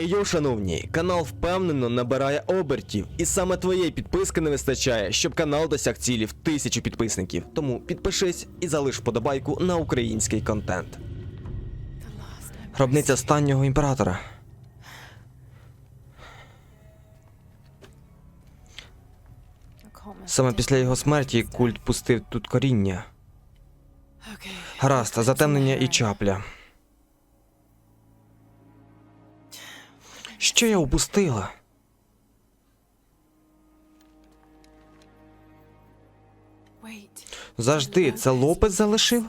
Йоу, шановні, канал впевнено набирає обертів, і саме твоєї підписки не вистачає, щоб канал досяг цілі в тисячу підписників. Тому підпишись і залиш вподобайку на український контент. Гробниця останнього імператора. Саме після його смерті культ пустив тут коріння. Гаразд, затемнення і чапля. Що я упустила? Завжди, це Лопес залишив?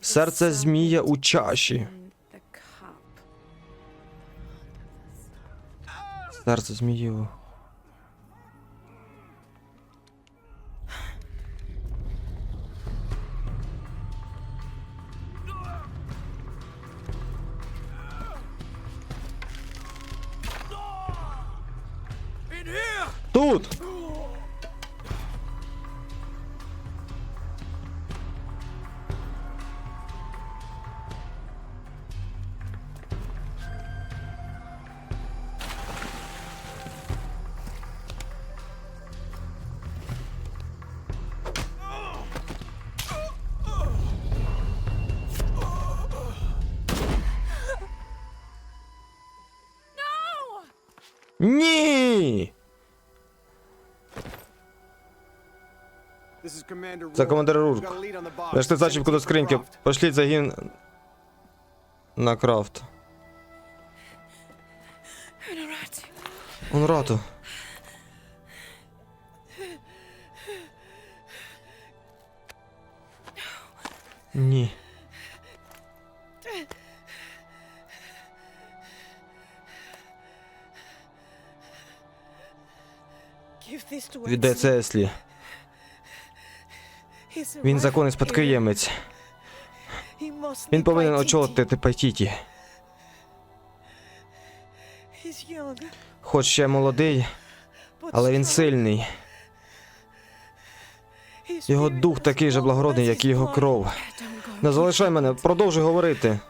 Серце змія у чаші. Серце змію. Тут! Ні! Це командир Рурк. Вешти зачіпку до скриньки. Пошліть загін на крафт. Унрату. Ні. Віддай це Еслі. Він законний спадкоємець. Він повинен очолити Пайтіті. Хоч ще молодий, але він сильний. Його дух такий же благородний, як і його кров. Не залишай мене, продовжуй говорити.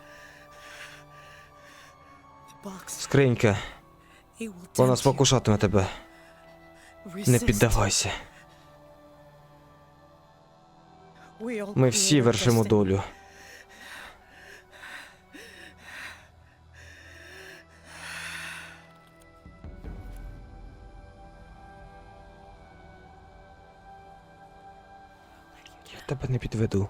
Скринька, вона спокушатиме тебе. Не піддавайся. Ми всі вершимо долю. Я тебе не підведу.